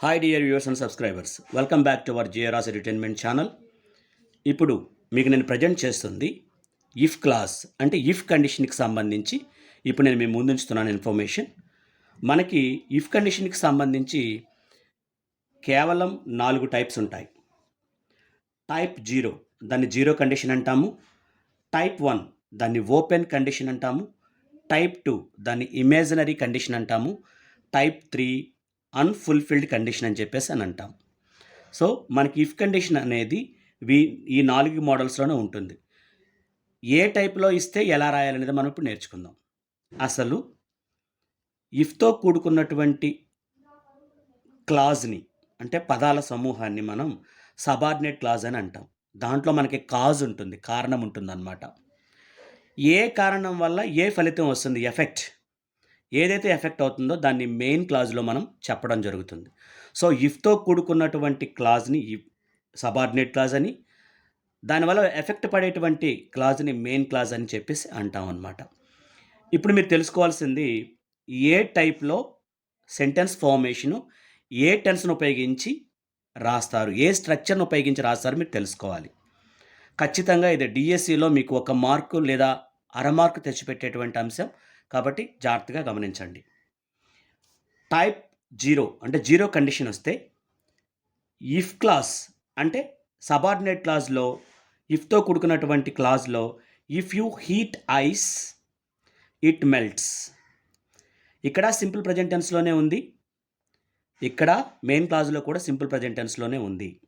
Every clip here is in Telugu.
Hi dear viewers and subscribers welcome back to our జియరాస్ entertainment channel ఇప్పుడు మీకు నేను ప్రజెంట్ చేస్తుంది ఇఫ్ క్లాస్ అంటే ఇఫ్ కండిషన్కి సంబంధించి ఇప్పుడు నేను మీ ముందుంచుతున్నాను ఇన్ఫర్మేషన్ మనకి ఇఫ్ కండిషన్కి సంబంధించి కేవలం నాలుగు టైప్స్ ఉంటాయి. టైప్ జీరో దాన్ని జీరో కండిషన్ అంటాము. టైప్ వన్ దాన్ని ఓపెన్ కండిషన్ అంటాము. టైప్ టూ దాన్ని ఇమేజినరీ కండిషన్ అంటాము. టైప్ త్రీ అన్ఫుల్ఫిల్డ్ కండిషన్ అని చెప్పేసి అని అంటాం. సో మనకి ఇఫ్ కండిషన్ అనేది వీ ఈ నాలుగు మోడల్స్లోనే ఉంటుంది. ఏ టైప్లో ఇస్తే ఎలా రాయాలనేది మనం ఇప్పుడు నేర్చుకుందాం. అసలు ఇఫ్తో కూడుకున్నటువంటి క్లాజ్ని అంటే పదాల సమూహాన్ని మనం సబార్డినేట్ క్లాజ్ అని అంటాం. దాంట్లో మనకి కాజ్ ఉంటుంది కారణం ఉంటుంది అన్నమాట ఏ కారణం వల్ల ఏ ఫలితం వస్తుంది? ఎఫెక్ట్ ఏదైతే ఎఫెక్ట్ అవుతుందో దాన్ని మెయిన్ క్లాజ్లో మనం చెప్పడం జరుగుతుంది. సో ఇఫ్తో కూడుకున్నటువంటి క్లాజ్ని సబార్డినేట్ క్లాజ్ అని దానివల్ల ఎఫెక్ట్ పడేటువంటి క్లాజ్ని మెయిన్ క్లాజ్ అని చెప్పేసి అంటాం అనమాట ఇప్పుడు మీరు తెలుసుకోవాల్సింది ఏ టైప్లో సెంటెన్స్ ఫార్మేషను ఏ టెన్స్ను ఉపయోగించి రాస్తారు ఏ స్ట్రక్చర్ను ఉపయోగించి రాస్తారు మీరు తెలుసుకోవాలి. ఖచ్చితంగా ఇది డిఎస్సిలో మీకు ఒక మార్కు లేదా అర మార్కు తెచ్చిపెట్టేటువంటి అంశం కాబట్టి జాగ్రత్తగా గమనించండి. టైప్ జీరో అంటే జీరో కండిషన్ వస్తే ఇఫ్ క్లాస్ అంటే సబార్డినేట్ క్లాజ్లో ఇఫ్తో కూడుకున్నటువంటి క్లాజ్లో if you heat ice it melts ఇక్కడ సింపుల్ ప్రజెంట్ టెన్స్లోనే ఉంది. ఇక్కడ మెయిన్ క్లాజ్లో కూడా సింపుల్ ప్రజెంట్ టెన్స్లోనే ఉంది.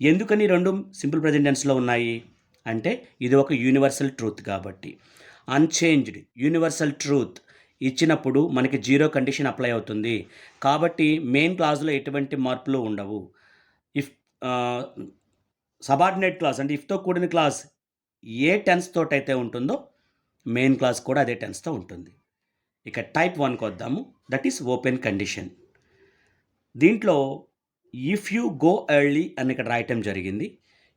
ఎందుకని రెండు సింపుల్ ప్రజెంట్ టెన్స్లో ఉన్నాయి? అంటే ఇది ఒక యూనివర్సల్ ట్రూత్ కాబట్టి. అన్చేంజ్డ్ యూనివర్సల్ ట్రూత్ ఇచ్చినప్పుడు మనకి జీరో కండిషన్ అప్లై అవుతుంది. కాబట్టి మెయిన్ క్లాజ్లో ఎటువంటి మార్పులు ఉండవు. ఇఫ్ సబార్డినేట్ క్లాస్ అంటే ఇఫ్తో కూడిన క్లాస్ ఏ టెన్స్ తోటైతే అయితే ఉంటుందో మెయిన్ క్లాస్ కూడా అదే టెన్స్తో ఉంటుంది. ఇక టైప్ వన్కి వద్దాము దట్ ఈస్ ఓపెన్ కండిషన్ దీంట్లో ఇఫ్ యూ గో ఎర్లీ అని ఇక్కడ రాయటం జరిగింది.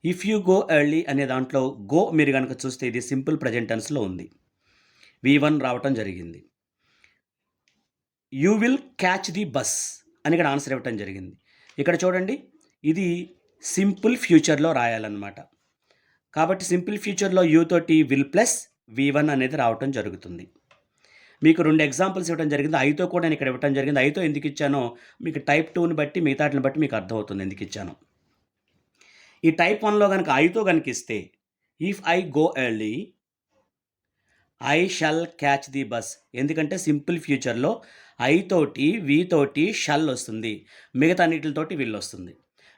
ఇఫ్ యూ గో ఎర్లీ అనే దాంట్లో గో మీరు కనుక చూస్తే ఇది సింపుల్ ప్రజెంట్ టెన్స్లో ఉంది. వి వన్ రావటం జరిగింది. You will catch the bus అని ఇక్కడ ఆన్సర్ ఇవ్వటం జరిగింది. ఇక్కడ చూడండి ఇది సింపుల్ ఫ్యూచర్లో రాయాలన్నమాట. కాబట్టి సింపుల్ ఫ్యూచర్లో యూ తోటి విల్ ప్లస్ వి వన్ అనేది రావటం జరుగుతుంది. మీకు రెండు ఎగ్జాంపుల్స్ ఇవ్వడం జరిగింది. ఐతో కూడా నేను ఇక్కడ ఇవ్వడం జరిగింది. ఐతో ఎందుకు ఇచ్చానో మీకు టైప్ టూని బట్టి మిగతాటిని బట్టి మీకు అర్థమవుతుంది ఎందుకు ఇచ్చాను. ఈ టైప్ వన్లో కనుక ఐతో కనుక ఇస్తే if I go early I shall catch the bus ఎందుకంటే సింపుల్ ఫ్యూచర్లో ఐ తోటి వి తోటి షల్ వస్తుంది. మిగతా అన్నిటితోటి విల్ వస్తుంది.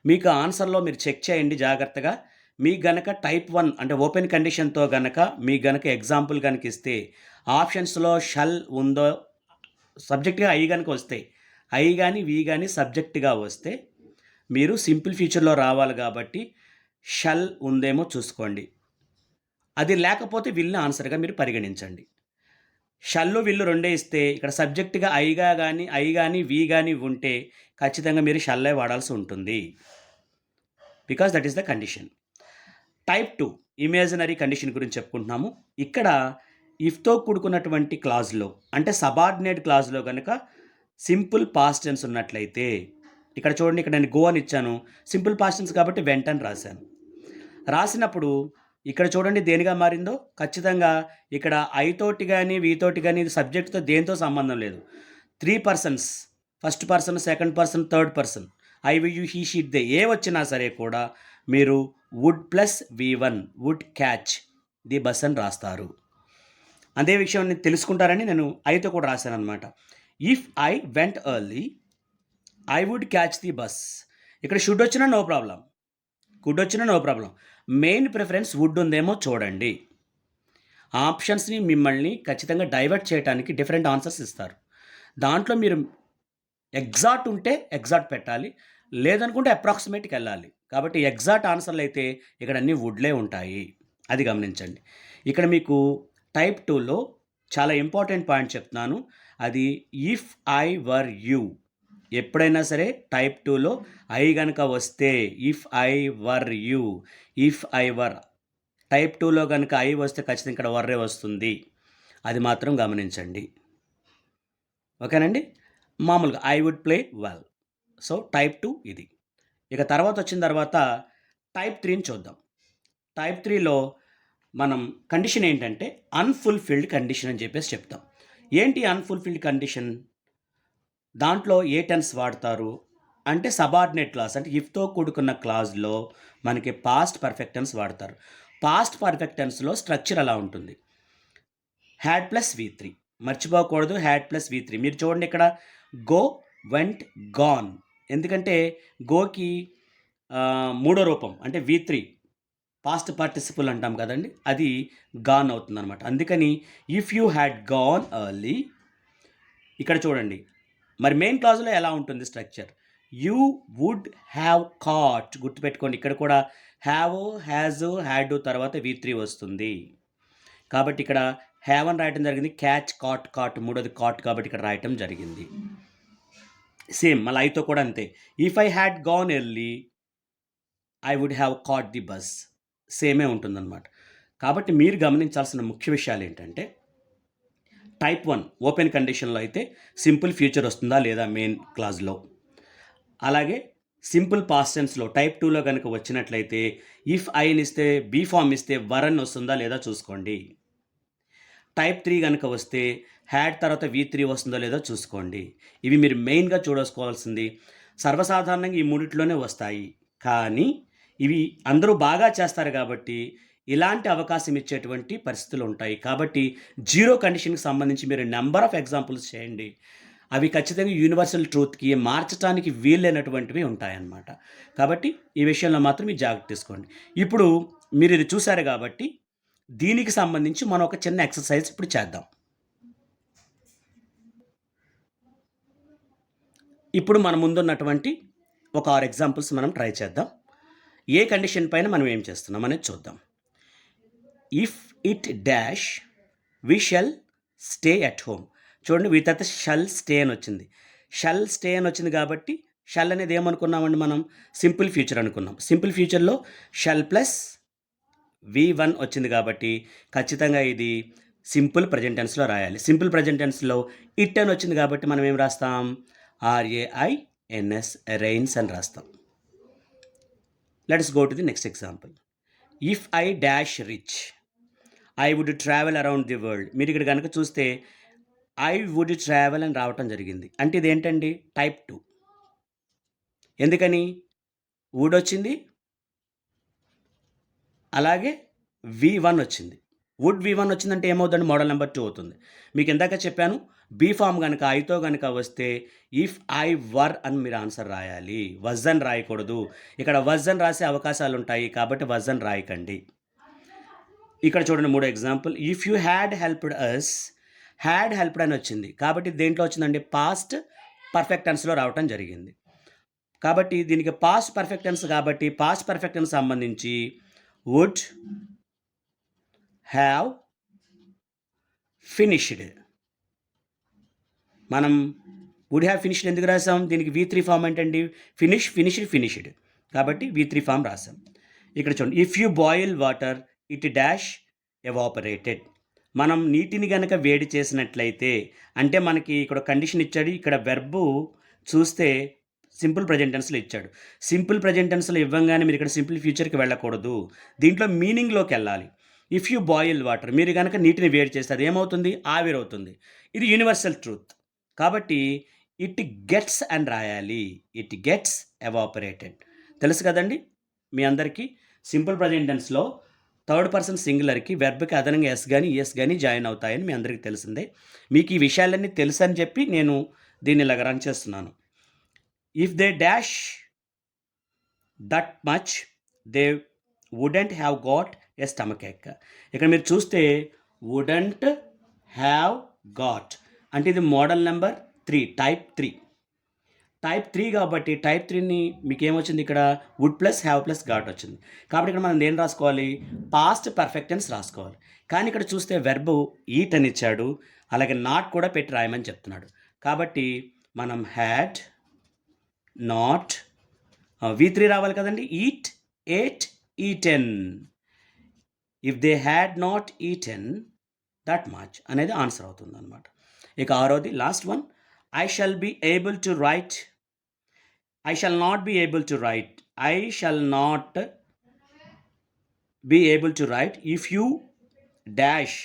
మీకు ఆన్సర్లో మీరు చెక్ చేయండి జాగ్రత్తగా. మీ గనక టైప్ వన్ అంటే ఓపెన్ కండిషన్తో గనక మీ గనక ఎగ్జాంపుల్ కనుక ఇస్తే ఆప్షన్స్లో షల్ ఉందో సబ్జెక్ట్గా ఐ కనుక వస్తే ఐ కానీ వి కానీ సబ్జెక్ట్గా వస్తే మీరు సింపుల్ ఫ్యూచర్లో రావాలి కాబట్టి షల్ ఉందేమో చూసుకోండి. అది లేకపోతే విల్ని ఆన్సర్గా మీరు పరిగణించండి. షల్లు విల్లు రెండే ఇస్తే ఇక్కడ సబ్జెక్టుగా ఐగా కానీ ఐ కానీ వి కానీ ఉంటే ఖచ్చితంగా మీరు షల్లే వాడాల్సి ఉంటుంది. Because that is the condition. Type two imaginary condition గురించి చెప్పుకుంటున్నాము. ఇక్కడ ఇఫ్తో కూడుకున్నటువంటి క్లాజ్లో అంటే సబార్డినేట్ క్లాజ్లో కనుక సింపుల్ పాస్ట్ టెన్స్ ఉన్నట్లయితే ఇక్కడ చూడండి ఇక్కడ నేను గో అని ఇచ్చాను. సింపుల్ పాస్టెన్స్ కాబట్టి వెంట అని రాశాను. రాసినప్పుడు ఇక్కడ చూడండి దేనిగా మారిందో? ఖచ్చితంగా ఇక్కడ ఐతోటి కానీ వీతోటి కానీ ఇది సబ్జెక్ట్తో దేంతో సంబంధం లేదు. Three persons first person second person third person I we you he she they ఏ వచ్చినా సరే కూడా మీరు would plus V one would catch the bus అని రాస్తారు. అదే విషయం తెలుసుకుంటారని నేను ఐతో కూడా రాశాను అనమాట if I went early I would catch the bus ఇక్కడ షుడ్ వచ్చినా నో ప్రాబ్లం గుడ్ వచ్చినా no problem main preference would ఉందేమో చూడండి. ఆప్షన్స్ని మిమ్మల్ని ఖచ్చితంగా డైవర్ట్ చేయడానికి డిఫరెంట్ ఆన్సర్స్ ఇస్తారు. దాంట్లో మీరు ఎగ్జాక్ట్ ఉంటే ఎగ్జాక్ట్ పెట్టాలి. లేదనుకుంటే అప్రాక్సిమేట్కి వెళ్ళాలి. కాబట్టి ఎగ్జాక్ట్ ఆన్సర్లు అయితే ఇక్కడ అన్ని వుడ్లే ఉంటాయి. అది గమనించండి. ఇక్కడ మీకు టైప్ టూలో చాలా ఇంపార్టెంట్ పాయింట్ చెప్తున్నాను. అది ఇఫ్ ఐ వర్ యూ ఎప్పుడైనా సరే టైప్ టూలో ఐ కనుక వస్తే if I were you if I were type టూలో కనుక ఐ వస్తే ఖచ్చితంగా ఇక్కడ వర్రే వస్తుంది. అది మాత్రం గమనించండి. ఓకేనండి? మామూలుగా I would play well so type two ఇది. ఇక తర్వాత వచ్చిన తర్వాత టైప్ త్రీని చూద్దాం. టైప్ త్రీలో మనం కండిషన్ ఏంటంటే అన్ఫుల్ఫిల్డ్ కండిషన్ అని చెప్పేసి చెప్తాం. ఏంటి అన్ఫుల్ఫిల్డ్ కండిషన్ దాంట్లో ఏ టెన్స్ వాడతారు? అంటే సబార్డినేట్ క్లాస్ అంటే ఇఫ్తో కూడుకున్న క్లాజ్లో మనకి పాస్ట్ పర్ఫెక్ట్ టెన్స్ వాడతారు. పాస్ట్ పర్ఫెక్ట్ టెన్స్లో స్ట్రక్చర్ అలా ఉంటుంది? Had plus V three. మర్చిపోకూడదు హ్యాడ్ ప్లస్ వి త్రీ. మీరు చూడండి ఇక్కడ గో వెంట్ గాన్. ఎందుకంటే గోకి మూడో రూపం అంటే వి త్రీ పాస్ట్ పార్టిసిపుల్ అంటాం కదండి అది గాన్ అవుతుంది అనమాట అందుకని if you had gone early ఇక్కడ చూడండి మరి మెయిన్ క్లాజ్లో ఎలా ఉంటుంది structure you would have caught గుర్తుపెట్టుకోండి ఇక్కడ కూడా హ్యావ్ హ్యాజ్ హ్యాడ్ తర్వాత వి త్రీ వస్తుంది. కాబట్టి ఇక్కడ హ్యావ్ అని రాయటం జరిగింది క్యాచ్ కాట్ కాట్ మూడోది కాట్ కాబట్టి ఇక్కడ రాయటం జరిగింది. సేమ్ మళ్ళీ ఐతో కూడా అంతే. If I had gone early I would have caught the bus సేమే ఉంటుందన్నమాట. కాబట్టి మీరు గమనించాల్సిన ముఖ్య విషయాలు ఏంటంటే టైప్ వన్ ఓపెన్ కండిషన్లో అయితే సింపుల్ ఫ్యూచర్ వస్తుందా లేదా మెయిన్ క్లాజ్లో అలాగే సింపుల్ పాస్టెన్స్లో టైప్ టూలో కనుక వచ్చినట్లయితే ఇఫ్ ఐన్ ఇస్తే బీ ఫామ్ ఇస్తే వరన్ వస్తుందా లేదా చూసుకోండి. టైప్ త్రీ కనుక వస్తే హ్యాడ్ తర్వాత వి త్రీ వస్తుందో లేదో చూసుకోండి. ఇవి మీరు మెయిన్గా చూడసుకోవాల్సింది సర్వసాధారణంగా ఈ మూడిట్లోనే వస్తాయి. కానీ ఇవి అందరూ బాగా చేస్తారు కాబట్టి ఇలాంటి అవకాశం ఇచ్చేటువంటి పరిస్థితులు ఉంటాయి. కాబట్టి జీరో కండిషన్కి సంబంధించి మీరు నెంబర్ ఆఫ్ ఎగ్జాంపుల్స్ చేయండి. అవి ఖచ్చితంగా యూనివర్సల్ ట్రూత్కి మార్చడానికి వీలైనటువంటివి ఉంటాయన్నమాట. కాబట్టి ఈ విషయంలో మాత్రం మీరు జాగ్రత్త తీసుకోండి. ఇప్పుడు మీరు ఇది చూశారు కాబట్టి దీనికి సంబంధించి మనం ఒక చిన్న ఎక్సర్సైజ్ ఇప్పుడు చేద్దాం. ఇప్పుడు మన ముందున్నటువంటి ఒక ఆరు ఎగ్జాంపుల్స్ మనం ట్రై చేద్దాం. ఏ కండిషన్ పైన మనం ఏం చేస్తున్నాం అనేది చూద్దాం. If it dash we shall stay at home చూడండి వీటి తర్వాత షల్ స్టే అని వచ్చింది. షల్ స్టే అని వచ్చింది కాబట్టి షల్ అనేది ఏమనుకున్నామండి మనం? సింపుల్ ఫ్యూచర్ అనుకున్నాం. సింపుల్ ఫ్యూచర్లో షల్ ప్లస్ వి వన్ వచ్చింది కాబట్టి ఖచ్చితంగా ఇది సింపుల్ ప్రజెంట్ టెన్స్లో రాయాలి. సింపుల్ ప్రజెంట్ టెన్స్లో ఇట్ అని వచ్చింది కాబట్టి మనం ఏం రాస్తాం? ఆర్ఏఐ ఎన్ఎస్ రెయిన్స్ అని రాస్తాం. Let's go to the next example if I dash rich I would travel around the world మీరు ఇక్కడ కనుక చూస్తే ఐ వుడ్ ట్రావెల్ అని రావటం జరిగింది. అంటే ఇది ఏంటండి టైప్ టూ ఎందుకని? వుడ్ వచ్చింది? అలాగే వి వన్ వచ్చింది. వుడ్ వి వన్ వచ్చిందంటే ఏమవుతుంది మోడల్ నెంబర్ టూ అవుతుంది. మీకు ఇందాక చెప్పాను బీ ఫామ్ కనుక ఐతో కనుక వస్తే ఇఫ్ ఐ వర్ అని మీరు ఆన్సర్ రాయాలి. వజన్ రాయకూడదు. ఇక్కడ వజన్ రాసే అవకాశాలు ఉంటాయి కాబట్టి వజన్ రాయకండి. ఇక్కడ చూడండి మూడో example if you had helped us had helped అని వచ్చింది. కాబట్టి దేంట్లో వచ్చిందండి? పాస్ట్ పర్ఫెక్ట్ టెన్స్లో రావటం జరిగింది. కాబట్టి దీనికి పాస్ట్ పర్ఫెక్ట్ టెన్స్ కాబట్టి పాస్ట్ పర్ఫెక్ట్ టెన్స్ సంబంధించి వుడ్ హ్యావ్ ఫినిష్డ్ మనం వుడ్ హ్యావ్ ఫినిష్డ్ ఎందుకు రాసాం దీనికి వి త్రీ ఫామ్ ఏంటండి? ఫినిష్ ఫినిష్డ్ ఫినిష్డ్ కాబట్టి వి త్రీ ఫామ్ రాసాం ఇక్కడ చూడండి. If you boil water it dash evaporated. మనం నీటిని గనక వేడి చేసినట్లయితే అంటే మనకి ఇక్కడ కండిషన్ ఇచ్చాడు ఇక్కడ వెర్బు చూస్తే సింపుల్ ప్రజెంటెన్స్లో ఇచ్చాడు. సింపుల్ ప్రజెంటెన్స్లో ఇవ్వంగానే మీరు ఇక్కడ సింపుల్ ఫ్యూచర్కి వెళ్ళకూడదు. దీంట్లో మీనింగ్లోకి వెళ్ళాలి. ఇఫ్ యూ బాయిల్ వాటర్ మీరు కనుక నీటిని వేడి చేస్తే అది ఏమవుతుంది? ఆవిరవుతుంది. ఇది యూనివర్సల్ ట్రూత్. కాబట్టి ఇట్ గెట్స్ అని రాయాలి. It gets evaporated. తెలుసు కదండి? మీ అందరికీ సింపుల్ ప్రజెంటెన్స్లో థర్డ్ పర్సన్ సింగులర్కి వెర్బ్కి అదనంగా ఎస్ కానీ ఎస్ కానీ జాయిన్ అవుతాయని మీ అందరికీ తెలిసిందే. మీకు ఈ విషయాలన్నీ తెలుసు అని చెప్పి నేను దీన్ని ఇలాగ రన్ చేస్తున్నాను. If they dash that much they wouldn't have got a stomach ache ఇక్కడ మీరు చూస్తే వుడెంట్ హ్యావ్ గాట్. అంటే ఇది model number three type three. Type three కాబట్టి టైప్ త్రీని మీకు ఏమొచ్చింది ఇక్కడ? Would plus have plus got వచ్చింది. కాబట్టి ఇక్కడ మనం ఏం రాసుకోవాలి? పాస్ట్ పర్ఫెక్టెన్స్ రాసుకోవాలి. కానీ ఇక్కడ చూస్తే వెర్బ్ ఈట్ అని ఇచ్చాడు. అలాగే నాట్ కూడా పెట్టి రాయమని చెప్తున్నాడు. కాబట్టి మనం హ్యాడ్ నాట్ వి త్రీ రావాలి కదండి? Eat ate eaten if they had not eaten that much అనేది ఆన్సర్ అవుతుంది అనమాట ఇక ఆరోది last one. I shall be able to write I shall not be able to write I shall not be able to write if you dash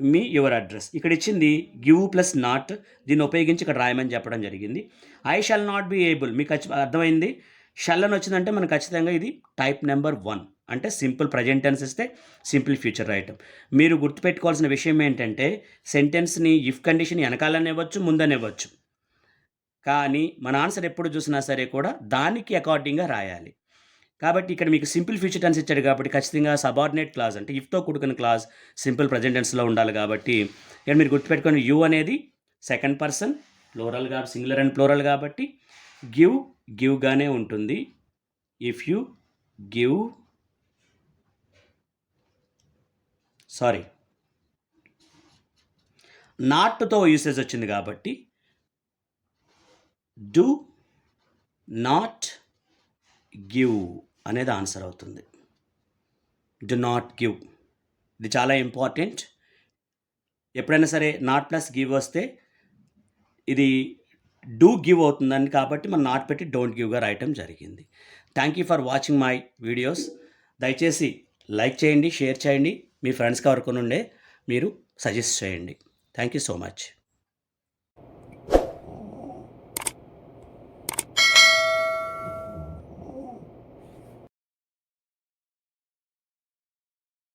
me your address ఇక్కడ ఇచ్చింది గివ్ ప్లస్ నాట్ దీన్ని ఉపయోగించి ఇక్కడ రాయమని చెప్పడం జరిగింది. I shall not be able మీకు ఖచ్చి- అర్థమైంది? షల్ అని వచ్చిందంటే మనకు ఖచ్చితంగా ఇది టైప్ నెంబర్ వన్ అంటే సింపుల్ ప్రజెంట్ టెన్స్ ఇస్తే సింపుల్ ఫ్యూచర్ రాయటం మీరు గుర్తుపెట్టుకోవాల్సిన విషయం ఏంటంటే సెంటెన్స్ని ఇఫ్ కండిషన్ వెనకాలనివ్వచ్చు ముందనివ్వచ్చు ముందనే కానీ మన ఆన్సర్ ఎప్పుడు చూసినా సరే కూడా దానికి అకార్డింగ్గా రాయాలి. కాబట్టి ఇక్కడ మీకు సింపుల్ ఫ్యూచర్ టెన్స్ ఇచ్చాడు కాబట్టి ఖచ్చితంగా సబార్డినేట్ క్లాజ్ అంటే ఇఫ్తో కూడుకున్న క్లాజ్ సింపుల్ ప్రజెంట్ టెన్స్లో ఉండాలి కాబట్టి ఇక్కడ మీరు గుర్తుపెట్టుకొని యూ అనేది సెకండ్ పర్సన్ ప్లోరల్గా సింగులర్ అండ్ ప్లోరల్ కాబట్టి గివ్ గివ్గానే ఉంటుంది. ఇఫ్ యూ గివ్ సారీ నాట్తో యూసేజ్ వచ్చింది కాబట్టి డూ నాట్ గివ్ అనేది ఆన్సర్ అవుతుంది. Do not give. ఇది చాలా ఇంపార్టెంట్. ఎప్పుడైనా సరే నాట్ ప్లస్ గివ్ వస్తే ఇది డూ గివ్ అవుతుందని కాబట్టి మనం నాట్ పెట్టి డోంట్ గివ్గా రాయటం జరిగింది. Thank you for watching my videos. దయచేసి లైక్ చేయండి షేర్ చేయండి. మీ ఫ్రెండ్స్కి ఎవరికొని ఉండే మీరు సజెస్ట్ చేయండి. Thank you so much.